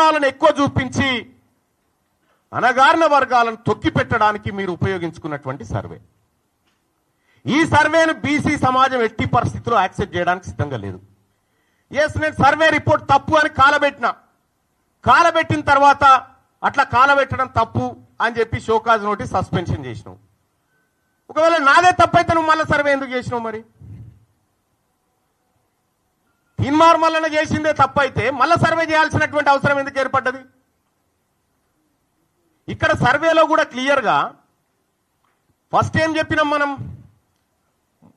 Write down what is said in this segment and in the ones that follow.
అగ్రవర్ణాలను ఎక్కువ చూపించి అనగారిన వర్గాలను తొక్కి పెట్టడానికి మీరు ఉపయోగించుకున్నటువంటి సర్వే. ఈ సర్వేను బీసీ సమాజం ఎట్టి పరిస్థితుల్లో యాక్సెప్ట్ చేయడానికి సిద్ధంగా లేదు. ఎస్ నేను సర్వే రిపోర్ట్ తప్పు అని కాలబెట్టిన. కాలబెట్టిన తర్వాత అట్లా కాలబెట్టడం తప్పు అని చెప్పి షోకాజ్ నోటీస్ సస్పెన్షన్ చేసినావు. ఒకవేళ నాదే తప్పైతే నువ్వు మళ్ళీ సర్వే ఎందుకు చేసినావు మరి? తీన్మార్ మల్లన చేసిందే తప్పైతే మళ్ళీ సర్వే చేయాల్సినటువంటి అవసరం ఎందుకు ఏర్పడ్డది? ఇక్కడ సర్వేలో కూడా క్లియర్గా ఫస్ట్ ఏం చెప్పినాం మనం?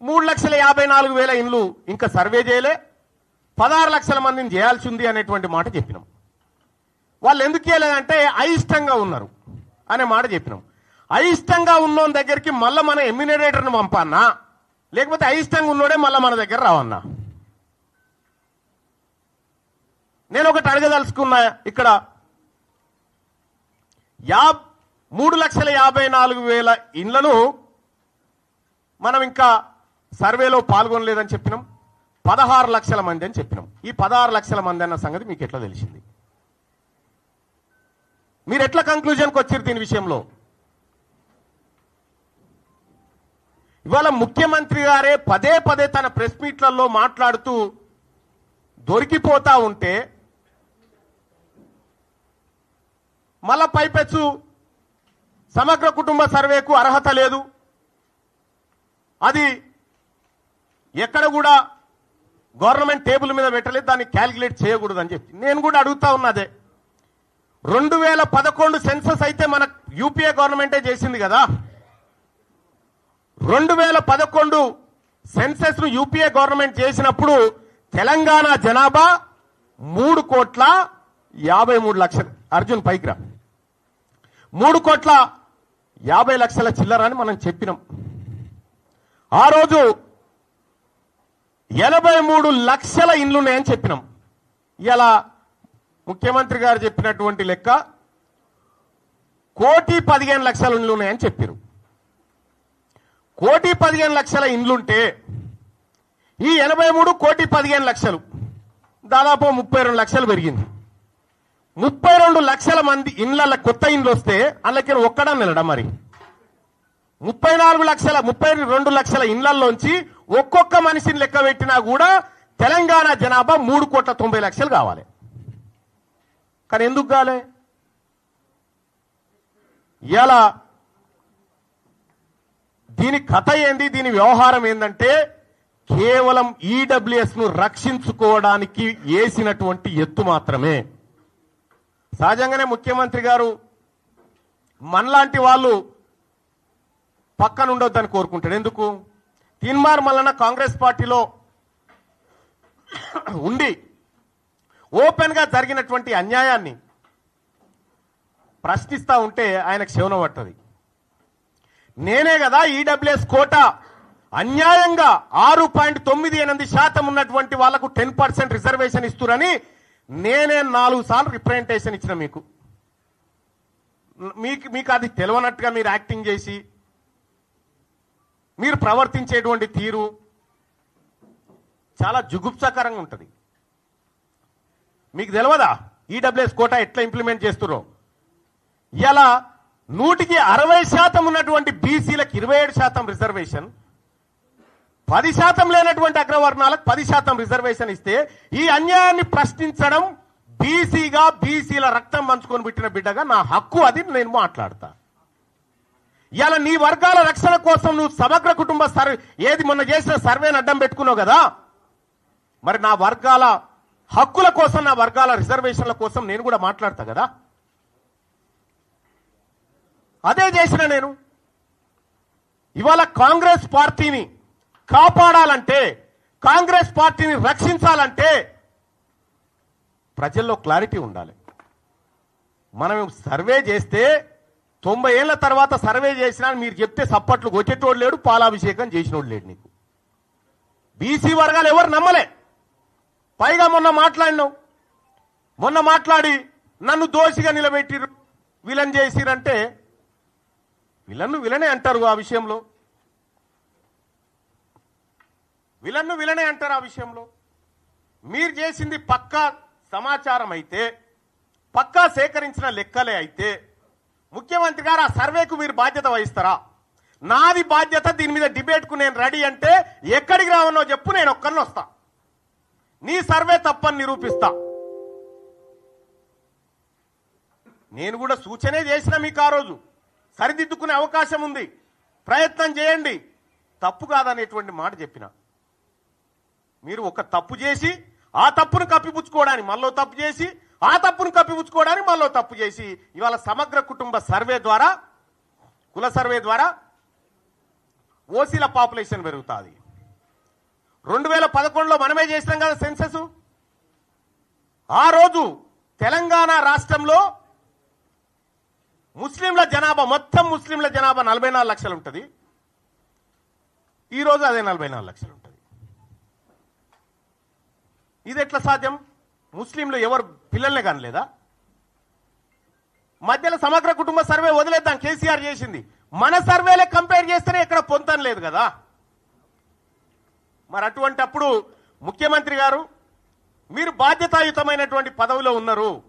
మూడు లక్షల యాభై నాలుగు వేల ఇండ్లు ఇంకా సర్వే చేయలే పదహారు లక్షల మందిని చేయాల్సి ఉంది అనేటువంటి మాట చెప్పినాం. వాళ్ళు ఎందుకు చేయలేదంటే అయిష్టంగా ఉన్నారు అనే మాట చెప్పినాం. అయిష్టంగా ఉన్నోని దగ్గరికి మళ్ళీ మన ఎమ్యూనరేటర్ని పంపన్నా లేకపోతే అయిష్టంగా ఉన్నోడే మళ్ళీ మన దగ్గర రావన్నా. నేను ఒకటి అడగదలుచుకున్నా ఇక్కడ. యా మూడు లక్షల యాభై నాలుగు వేల ఇండ్లను మనం ఇంకా సర్వేలో పాల్గొనలేదని చెప్పినాం. పదహారు లక్షల మంది అని చెప్పినాం. ఈ పదహారు లక్షల మంది అన్న సంగతి మీకు ఎట్లా తెలిసింది? మీరు ఎట్లా కంక్లూజన్కి వచ్చారు దీని విషయంలో? ఇవాళ ముఖ్యమంత్రి గారే పదే పదే తన ప్రెస్ మీట్లలో మాట్లాడుతూ దొరికిపోతా ఉంటే మళ్ళా పైపెచ్చు. సమగ్ర కుటుంబ సర్వేకు అర్హత లేదు. అది ఎక్కడ కూడా గవర్నమెంట్ టేబుల్ మీద పెట్టలేదు దాన్ని క్యాలిక్యులేట్ చేయకూడదు అని చెప్పి. నేను కూడా అడుగుతా ఉన్నదే. రెండు వేల పదకొండు సెన్సస్ అయితే మన యూపీఏ గవర్నమెంటే చేసింది కదా. రెండు వేల పదకొండు సెన్సెస్ను యూపీఏ గవర్నమెంట్ చేసినప్పుడు తెలంగాణ జనాభా మూడు కోట్ల యాభై మూడు లక్షలు. అర్జున్ పైకి రా. మూడు కోట్ల యాభై లక్షల చిల్లర అని మనం చెప్పినాం. ఆ రోజు ఎనభై మూడు లక్షల ఇండ్లు ఉన్నాయని చెప్పినాం. ఇలా ముఖ్యమంత్రి గారు చెప్పినటువంటి లెక్క కోటి పదిహేను లక్షల ఇండ్లు ఉన్నాయని చెప్పారు. కోటి పదిహేను లక్షల ఇండ్లుంటే ఈ ఎనభై మూడు కోటి పదిహేను లక్షలు దాదాపు ముప్పై రెండు లక్షలు పెరిగింది. ముప్పై రెండు లక్షల మంది ఇండ్ల కొత్త ఇండ్లు వస్తే అందులోకి ఒక్కడం నిలడం మరి. ముప్పై నాలుగు లక్షల ముప్పై రెండు లక్షల ఇండ్లలోంచి ఒక్కొక్క మనిషిని లెక్క పెట్టినా కూడా తెలంగాణ జనాభా మూడు కోట్ల తొంభై లక్షలు కావాలి. కానీ ఎందుకు కాలే? ఇలా దీని కథ ఏంది? దీని వ్యవహారం ఏంటంటే కేవలం ఈడబ్ల్యూఎస్ను రక్షించుకోవడానికి వేసినటువంటి ఎత్తు మాత్రమే. సహజంగానే ముఖ్యమంత్రి గారు మనలాంటి వాళ్ళు పక్కన ఉండొద్దని కోరుకుంటాడు ఎందుకు? తీన్మార్ మల్లన కాంగ్రెస్ పార్టీలో ఉండి ఓపెన్గా జరిగినటువంటి అన్యాయాన్ని ప్రశ్నిస్తూ ఉంటే ఆయనకు శవనం పట్టది. నేనే కదా ఈడబ్ల్యూఎస్ కోట. అన్యాయంగా ఆరు పాయింట్ తొమ్మిది ఎనిమిది శాతం ఉన్నటువంటి వాళ్ళకు టెన్ పర్సెంట్ రిజర్వేషన్ ఇస్తురని నేనే నాలుగు సార్లు రిప్రజెంటేషన్ ఇచ్చిన మీకు. మీకు మీకు అది తెలియనట్టుగా మీరు యాక్టింగ్ చేసి మీరు ప్రవర్తించేటువంటి తీరు చాలా జుగుప్సాకరంగా ఉంటుంది. మీకు తెలియదా ఈడబ్ల్యూఎస్ కోటా ఎట్లా ఇంప్లిమెంట్ చేస్తున్నారో ఇలా నూటికి అరవై శాతం ఉన్నటువంటి బీసీలకు ఇరవై ఏడు శాతం రిజర్వేషన్ పది శాతం లేనటువంటి అగ్రవర్ణాలకు పది శాతం రిజర్వేషన్ ఇస్తే ఈ అన్యాయాన్ని ప్రశ్నించడం బీసీగా బీసీల రక్తం పంచుకొని పెట్టిన బిడ్డగా నా హక్కు అది నేను మాట్లాడతా. ఇలా నీ వర్గాల రక్షణ కోసం నువ్వు సమగ్ర కుటుంబ సర్వే ఏది మొన్న చేసిన సర్వేని అడ్డం పెట్టుకున్నావు కదా? మరి నా వర్గాల హక్కుల కోసం నా వర్గాల రిజర్వేషన్ల కోసం నేను కూడా మాట్లాడతా కదా? అదే చేసిన నేను. ఇవాళ కాంగ్రెస్ పార్టీని కాపాడాలంటే కాంగ్రెస్ పార్టీని రక్షించాలంటే ప్రజల్లో క్లారిటీ ఉండాలి. మనం సర్వే చేస్తే తొంభై ఏళ్ళ తర్వాత సర్వే చేసినా మీరు చెప్తే సప్పట్లు కొట్టేటోడు లేడు పాలాభిషేకం చేసినోడు లేడు నీకు. బీసీ వర్గాలు ఎవరు నమ్మలే. పైగా మొన్న మాట్లాడినావు. మొన్న మాట్లాడి నన్ను దోషిగా నిలబెట్టిరు విలన్ చేసిరంటే విలన్ను విలనే అంటారు ఆ విషయంలో. విలన్ను విలనే అంటారు ఆ విషయంలో. మీరు చేసింది పక్కా సమాచారం అయితే పక్కా సేకరించిన లెక్కలే అయితే ముఖ్యమంత్రి గారు ఆ సర్వేకు మీరు బాధ్యత వహిస్తారా? నాది బాధ్యత దీని మీద డిబేట్కు నేను రెడీ అంటే ఎక్కడికి రావనో చెప్పు నేను ఒక్కరిని వస్తా. నీ సర్వే తప్పని నిరూపిస్తా. నేను కూడా సూచనే చేసిన మీకు ఆ రోజు. సరిదిద్దుకునే అవకాశం ఉంది. ప్రయత్నం చేయండి. తప్పు కాదనేటువంటి మాట చెప్పిన. మీరు ఒక తప్పు చేసి ఆ తప్పును కప్పిపుచ్చుకోవడానికి మళ్ళీ తప్పు చేసి ఆ తప్పును కప్పిపుచ్చుకోవడానికి మళ్ళీ తప్పు చేసి ఇవాళ సమగ్ర కుటుంబ సర్వే ద్వారా కుల సర్వే ద్వారా ఓసీల పాపులేషన్ పెరుగుతుంది. రెండు వేల పదకొండులో మనమే చేసినాం కదా సెన్సస్? ఆ రోజు తెలంగాణ రాష్ట్రంలో ముస్లింల జనాభా మొత్తం ముస్లింల జనాభా నలభై నాలుగు లక్షలు ఉంటుంది. ఈరోజు అదే నలభై నాలుగు లక్షలు ఇది ఎట్లా సాధ్యం? ముస్లింలు ఎవరు పిల్లల్నే కానలేదా? మధ్యలో సమగ్ర కుటుంబ సర్వే వదిలేద్దాం కేసీఆర్ చేసింది. మన సర్వేలే కంపేర్ చేస్తేనే ఇక్కడ పొంతం లేదు కదా. మరి అటువంటప్పుడు ముఖ్యమంత్రి గారు మీరు బాధ్యతాయుతమైనటువంటి పదవిలో ఉన్నారు.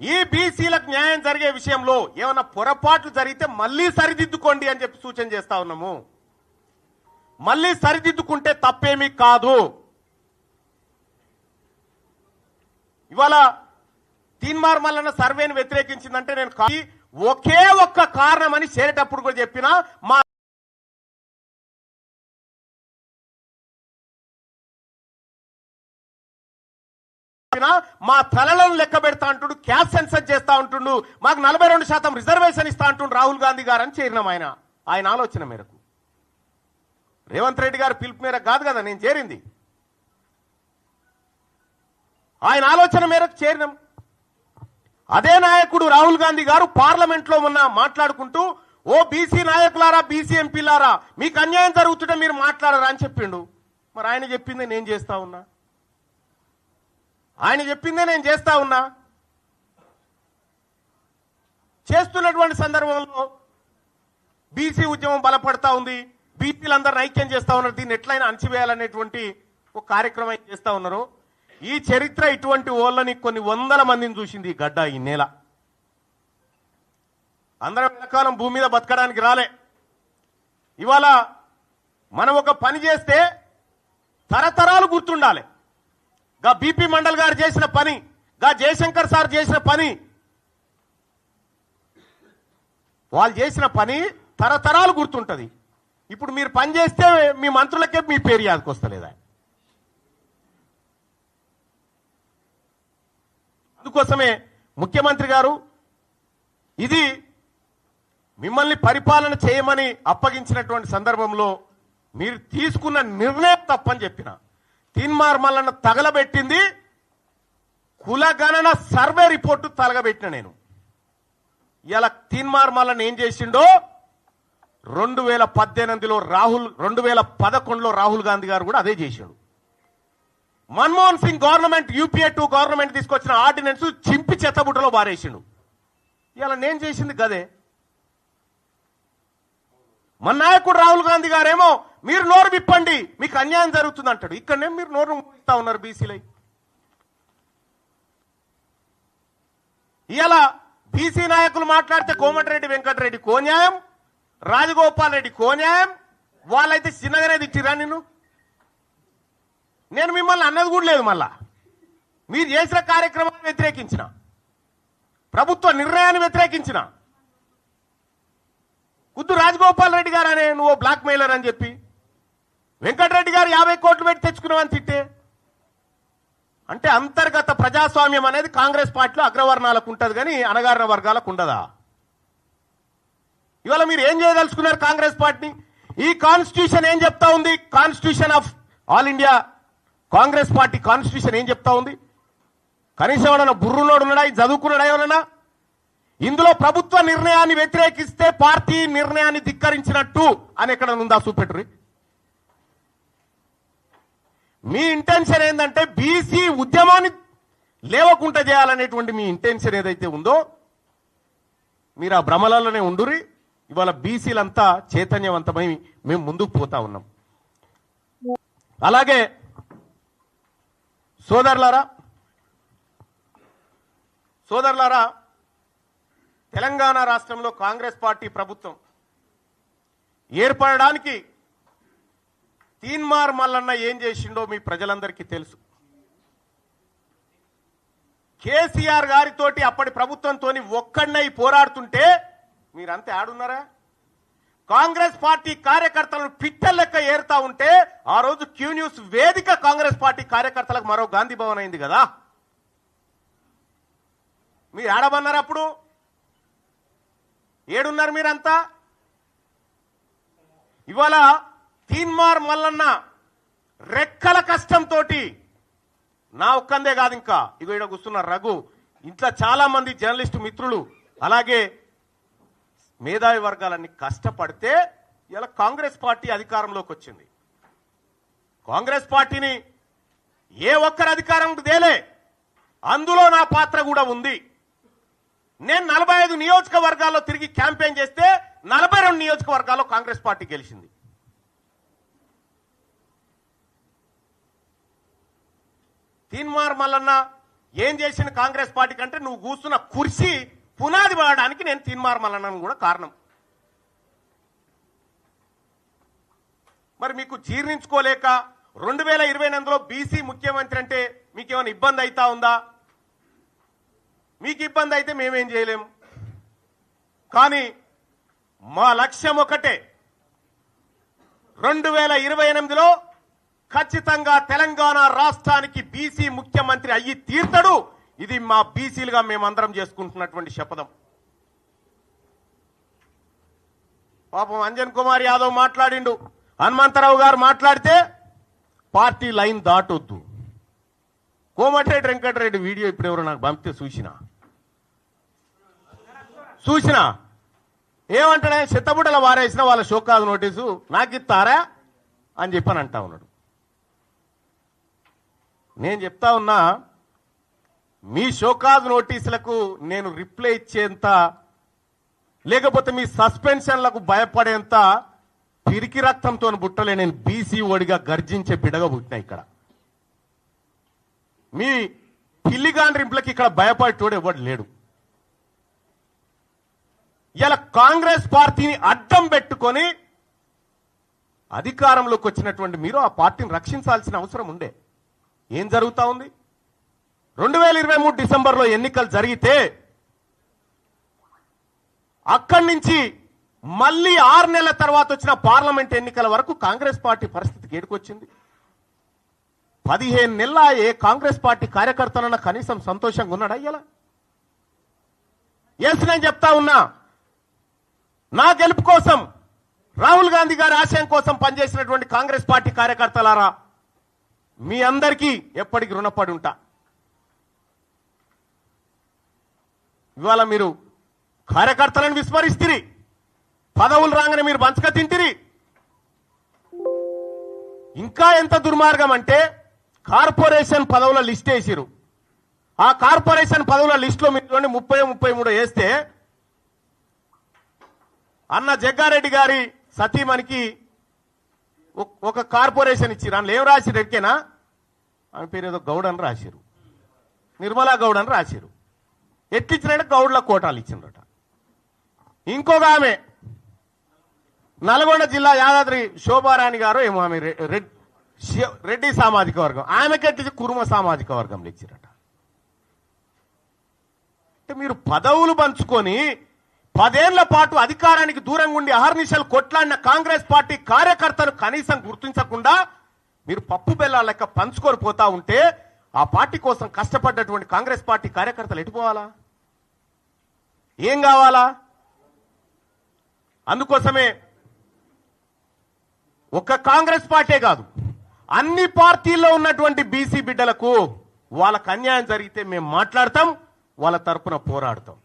ఈ బీసీలకు న్యాయం జరిగే విషయంలో ఏమైనా పొరపాట్లు జరిగితే మళ్ళీ సరిదిద్దుకోండి అని చెప్పి సూచన చేస్తా ఉన్నాము. మళ్ళీ సరిదిద్దుకుంటే తప్పేమీ కాదు. ఇవాళ తీన్మార్ మల్లన్న సర్వేని వ్యతిరేకించిందంటే నేను ఒకే ఒక్క కారణం అని చేరేటప్పుడు కూడా చెప్పిన మా మా తలలను లెక్క పెడతా అంటుండు క్యాస్ట్ సెన్సస్ చేస్తా ఉంటుండు మాకు నలభై రెండు శాతం రిజర్వేషన్ ఇస్తా అంటుండు రాహుల్ గాంధీ గారు అని చేరినాం ఆయన. ఆయన ఆలోచన మేరకు. రేవంత్ రెడ్డి గారు పిలుపు మేరకు కాదు కదా నేను చేరింది. ఆయన ఆలోచన మేరకు చేరినాం. అదే నాయకుడు రాహుల్ గాంధీ గారు పార్లమెంట్లో మొన్న మాట్లాడుకుంటూ ఓ బీసీ నాయకులారా బీసీ ఎంపీలారా మీకు అన్యాయం జరుగుతుంటే మీరు మాట్లాడరా అని చెప్పిండు. మరి ఆయన చెప్పిందే నేను చేస్తా ఉన్నా. ఆయన చెప్పిందే నేను చేస్తా ఉన్నా. చేస్తున్నటువంటి సందర్భంలో బీసీ ఉద్యమం బలపడతా ఉంది. బీసీలందరూ ఐక్యం చేస్తా ఉన్నారు. దీన్ని ఎట్లయినా అణచివేయాలనేటువంటి ఒక కార్యక్రమం చేస్తా ఉన్నారు. ఈ చరిత్ర ఇటువంటి ఓళ్ళని కొన్ని వందల మందిని చూసింది ఈ గడ్డ ఈ నేల. అందరం వెనకాలం భూమి మీద బతకడానికి రాలే. ఇవాళ మనం ఒక పని చేస్తే తరతరాలు గుర్తుండాలి. గా బీపీ మండల్ గారు చేసిన పని గా జయశంకర్ సార్ చేసిన పని వాళ్ళు చేసిన పని తరతరాలు గుర్తుంటుంది. ఇప్పుడు మీరు పని చేస్తే మీ మంత్రులకే మీ పేరు యాదకొస్తలేదా అందుకోసమే ముఖ్యమంత్రి గారు ఇది మిమ్మల్ని పరిపాలన చేయమని అప్పగించినటువంటి సందర్భంలో మీరు తీసుకున్న నిర్ణయం తప్పని చెప్పిన. తీన్మార్ మల్లన్న తగలబెట్టింది. కులగణన సర్వే రిపోర్టు తలగబెట్టిన నేను. ఇలా తీన్మార్ మల్లన్న ఏం చేసిండో? రెండు వేల పద్దెనిమిదిలో రాహుల్ రెండు వేల పదకొండులో రాహుల్ గాంధీ గారు కూడా అదే చేశాడు. Manmohan Singh government UPA two government తీసుకొచ్చిన ఆర్డినెన్స్ చింపి చెత్తబుట్టలో బారేసిండు. ఇలా నేను చేసింది గదే. మన నాయకుడు రాహుల్ గాంధీ గారేమో మీరు నోరు విప్పండి మీకు అన్యాయం జరుగుతుంది అంటాడు ఇక్కడనే మీరు నోరు ఇస్తా ఉన్నారు బీసీలై. ఇలా బీసీ నాయకులు మాట్లాడితే కోమటిరెడ్డి వెంకటరెడ్డి కోన్యాయం రాజగోపాల్ రెడ్డి కోన్యాయం వాళ్ళైతే చిన్నగానే తిట్టిరా నిన్ను? నేను మిమ్మల్ని అన్నది కూడా లేదు మళ్ళా. మీరు చేసిన కార్యక్రమాన్ని వ్యతిరేకించిన. ప్రభుత్వ నిర్ణయాన్ని వ్యతిరేకించిన. కుద్దు రాజగోపాల్ రెడ్డి గారు అనే నువ్వు బ్లాక్ మెయిలర్ అని చెప్పి. వెంకటరెడ్డి గారు యాభై కోట్లు పెట్టి తెచ్చుకున్నావని తిట్టే. అంటే అంతర్గత ప్రజాస్వామ్యం అనేది కాంగ్రెస్ పార్టీలో అగ్రవర్ణాలకు ఉంటుంది కానీ అనగారిన వర్గాలకు ఉండదా? ఇవాళ మీరు ఏం చేయదలుచుకున్నారు కాంగ్రెస్ పార్టీని? ఈ కాన్స్టిట్యూషన్ ఏం చెప్తా ఉంది? Constitution of all India Congress party constitution ఏం చెప్తా ఉంది? కనీసం ఎవడన్నా బుర్రునోడు ఉన్నాడా? చదువుకున్నాడా ఎవరన్నా ఇందులో ప్రభుత్వ నిర్ణయాన్ని వ్యతిరేకిస్తే పార్టీ నిర్ణయాన్ని ధిక్కరించినట్టు అని ఎక్కడ ఉందా చూపెట్టురి మీ ఇంటెన్షన్ ఏంటంటే బీసీ ఉద్యమాన్ని లేవకుండా చేయాలనేటువంటి మీ ఇంటెన్షన్ ఏదైతే ఉందో మీరు ఆ భ్రమలలోనే ఉండురి ఇవాళ బీసీలంతా చైతన్యవంతమై మేము ముందుకు పోతా ఉన్నాం. అలాగే సోదరులారా సోదరులారా తెలంగాణ రాష్ట్రంలో కాంగ్రెస్ పార్టీ ప్రభుత్వం ఏర్పడడానికి తీన్మార్ మల్లన్న ఏం చేసిండో మీ ప్రజలందరికీ తెలుసు. కేసీఆర్ గారితోటి అప్పటి ప్రభుత్వంతో ఒక్కడినై పోరాడుతుంటే మీరంతా ఆడున్నారా? కాంగ్రెస్ పార్టీ కార్యకర్తలను పిట్టల లెక్క ఏరుతా ఉంటే ఆ రోజు క్యూ న్యూస్ వేదిక కాంగ్రెస్ పార్టీ కార్యకర్తలకు మరో గాంధీ భవన్ అయింది కదా. మీరు ఏడబన్నారు అప్పుడు? ఏడున్నారు మీరంతా? ఇవాళ తీన్మార్ మల్లన్న రెక్కల కష్టంతో నా ఒక్కందే కాదు ఇంకా. ఇగో ఇక్కడ కూర్చున్న రఘు. ఇంట్లో చాలా మంది జర్నలిస్టు మిత్రులు. అలాగే మేధావి వర్గాలన్నీ కష్టపడితే ఇలా కాంగ్రెస్ పార్టీ అధికారంలోకి వచ్చింది. కాంగ్రెస్ పార్టీని ఏ ఒక్కరు అధికారం తేలే. అందులో నా పాత్ర కూడా ఉంది. నేను నలభై ఐదు నియోజకవర్గాల్లో తిరిగి క్యాంపెయిన్ చేస్తే నలభై రెండు నియోజకవర్గాల్లో కాంగ్రెస్ పార్టీ గెలిచింది. తీన్మార్ మల్లన్న ఏం చేసిన కాంగ్రెస్ పార్టీ కంటే నువ్వు కూర్చున్న కుర్చీ పునాది వాడడానికి నేను తీన్మార్ కూడా కారణం. మరి మీకు జీర్ణించుకోలేక రెండు వేల ఇరవై ఎనిమిదిలో బీసీ ముఖ్యమంత్రి అంటే మీకేమైనా ఇబ్బంది అవుతా ఉందా? మీకు ఇబ్బంది అయితే మేమేం చేయలేం. కానీ మా లక్ష్యం ఒకటే. రెండు వేల ఇరవై ఎనిమిదిలో ఖచ్చితంగా తెలంగాణ రాష్ట్రానికి బీసీ ముఖ్యమంత్రి అయ్యి తీర్తడు. ఇది మా బీసీలుగా మేమందరం చేసుకుంటున్నటువంటి శపథం. పాపం అంజన్ కుమార్ యాదవ్ మాట్లాడిండు. హనుమంతరావు గారు మాట్లాడితే పార్టీ లైన్ దాటొద్దు. కోమటిరెడ్డి వెంకటరెడ్డి వీడియో ఇప్పుడు నాకు పంపితే చూసిన. చూసిన? ఏమంటాడే? చిత్తబుట్టల వారేసిన వాళ్ళ షోకాదు నోటీసు నాకు ఇస్తారా అని చెప్పని అంటా ఉన్నాడు. నేను చెప్తా ఉన్నా మీ షోకాజ్ నోటీసులకు నేను రిప్లై ఇచ్చేంత లేకపోతే మీ సస్పెన్షన్లకు భయపడేంత పిరికి రక్తంతో బుట్టలే నేను బీసీ ఓడిగా గర్జించే బిడగా పుట్టినా ఇక్కడ. మీ పిల్లిగాండ్రింపులకి ఇక్కడ భయపడేటోడు ఎవడు లేడు. ఇలా కాంగ్రెస్ పార్టీని అడ్డం పెట్టుకొని అధికారంలోకి వచ్చినటువంటి మీరు ఆ పార్టీని రక్షించాల్సిన అవసరం ఉండే. ఏం జరుగుతూ ఉంది? రెండు వేల ఇరవై మూడు డిసెంబర్లో ఎన్నికలు జరిగితే అక్కడి నుంచి మళ్ళీ ఆరు నెలల తర్వాత వచ్చిన పార్లమెంట్ ఎన్నికల వరకు కాంగ్రెస్ పార్టీ పరిస్థితికి ఏడుకొచ్చింది పదిహేను నెలల ఏ కాంగ్రెస్ పార్టీ కార్యకర్తలన్న కనీసం సంతోషంగా ఉన్నాడా ఇలా ఎస్ నేను చెప్తా ఉన్నా. నా గెలుపు కోసం రాహుల్ గాంధీ గారి ఆశయం కోసం పనిచేసినటువంటి కాంగ్రెస్ పార్టీ కార్యకర్తలారా మీ అందరికీ ఎప్పటికి రుణపడి ఉంటా. ఇవాళ మీరు కార్యకర్తలను విస్మరిస్తురి. పదవులు రాగానే మీరు బంచక తింటిరి. ఇంకా ఎంత దుర్మార్గం అంటే కార్పొరేషన్ పదవుల లిస్ట్ వేసిరు. ఆ కార్పొరేషన్ పదవుల లిస్టులో మీరు ముప్పై ముప్పై మూడు వేస్తే అన్న జగ్గారెడ్డి గారి సతీమణికి ఒక- ఒక కార్పొరేషన్ ఇచ్చిరు. అందులో ఏం రాసిరు? ఎక్కేనా ఆమె పేరు ఏదో గౌడ్ అని రాసిరు. నిర్మలా గౌడ్ అని రాసిరు. ఎట్లిచ్చినట్టు గౌడ్ల కోటాలు ఇచ్చిండట ఇంకొక ఆమె నల్గొండ జిల్లా యాదాద్రి శోభారాణి గారు ఏమో ఆమె రె- రెడ్- రెడ్డి సామాజిక వర్గం. ఆమెకి ఎట్లిచ్చి కురుమ సామాజిక వర్గంలో ఇచ్చిరట. అంటే మీరు పదవులు పంచుకొని పదేళ్ళ పాటు అధికారానికి దూరంగా ఉండి అహర్నిశలు కొట్లాడిన కాంగ్రెస్ పార్టీ కార్యకర్తలు కనీసం గుర్తించకుండా మీరు పప్పు బెల్లాల లెక్క పంచుకొని పోతా ఉంటే ఆ పార్టీ కోసం కష్టపడ్డటువంటి కాంగ్రెస్ పార్టీ కార్యకర్తలు ఎటుపోవాలా ఏం కావాలా? అందుకోసమే ఒక్క కాంగ్రెస్ పార్టీ కాదు అన్ని పార్టీల్లో ఉన్నటువంటి బీసీ బిడ్డలకు వాళ్ళకు అన్యాయం జరిగితే మేము మాట్లాడతాం వాళ్ళ తరపున పోరాడతాం.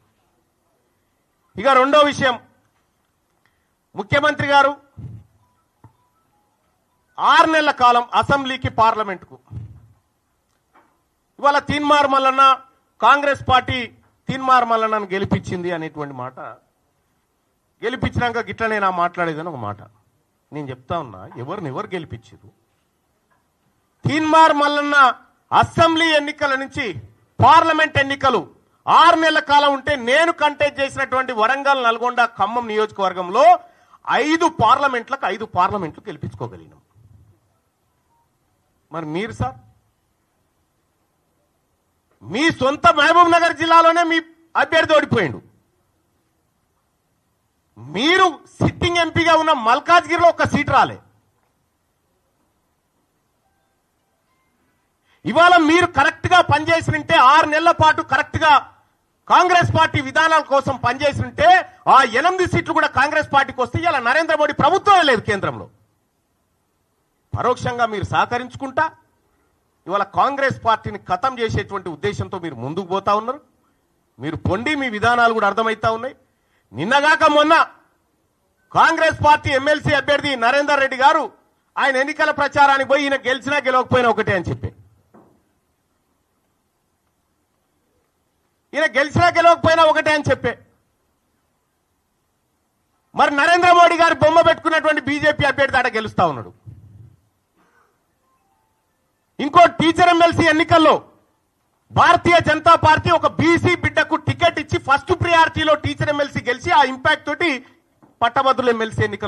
ఇక రెండో విషయం ముఖ్యమంత్రి గారు ఆరు నెలల కాలం అసెంబ్లీకి పార్లమెంటుకు ఇవాళ తీన్మార్ మల్లన్న కాంగ్రెస్ పార్టీ తీన్మార్ మల్లన్నను గెలిపించింది అనేటువంటి మాట. గెలిపించినాక గిట్లనే నా మాట్లాడేదని ఒక మాట. నేను చెప్తా ఉన్నా ఎవరిని ఎవరు గెలిపించారు తీన్మార్ మల్లన్న అసెంబ్లీ ఎన్నికల నుంచి పార్లమెంట్ ఎన్నికలు ఆరు నెలల కాలం ఉంటే నేను కంటెస్ట్ చేసినటువంటి వరంగల్ నల్గొండ ఖమ్మం నియోజకవర్గంలో ఐదు పార్లమెంట్లకు ఐదు పార్లమెంట్లు గెలిపించుకోగలిగినాం. మరి మీరు సార్? మీ సొంత మహబూబ్ నగర్ జిల్లాలోనే మీ అభ్యర్థి ఓడిపోయిండు. మీరు సిట్టింగ్ ఎంపీగా ఉన్న మల్కాజ్గిరిలో ఒక సీట్ రాలే. ఇవాళ మీరు కరెక్ట్గా పనిచేసినంటే ఆరు నెలల పాటు కరెక్ట్గా కాంగ్రెస్ పార్టీ విధానాల కోసం పనిచేసినంటే ఆ ఎనిమిది సీట్లు కూడా కాంగ్రెస్ పార్టీకి వస్తే ఇలా నరేంద్ర మోడీ ప్రభుత్వమే లేదు కేంద్రంలో. పరోక్షంగా మీరు సహకరించుకుంటా ఇవాళ కాంగ్రెస్ పార్టీని ఖతం చేసేటువంటి ఉద్దేశంతో మీరు ముందుకు పోతా ఉన్నారు. మీరు పొండి మీ విధానాలు కూడా అర్థమవుతా ఉన్నాయి. నిన్నగాక మొన్న కాంగ్రెస్ పార్టీ ఎమ్మెల్సీ అభ్యర్థి నరేందర్ రెడ్డి గారు ఆయన ఎన్నికల ప్రచారానికి పోయి ఈయన గెలిచినా గెలవకపోయినా ఒకటే అని చెప్పి ఈయన గెలిచినా గెలవకపోయినా ఒకటే అని చెప్పే మరి నరేంద్ర మోడీ గారు బొమ్మ పెట్టుకున్నటువంటి బీజేపీ అభ్యర్థి ఆడ గెలుస్తా ఉన్నాడు. ఇంకో టీచర్ ఎమ్మెల్సీ ఎన్నికల్లో భారతీయ జనతా పార్టీ ఒక బీసీ బిడ్డకు టికెట్ ఇచ్చి ఫస్ట్ ప్రియారిటీలో టీచర్ ఎమ్మెల్సీ గెలిచి ఆ ఇంపాక్ట్ తోటి పట్టభద్రుల ఎమ్మెల్సీ ఎన్నికలు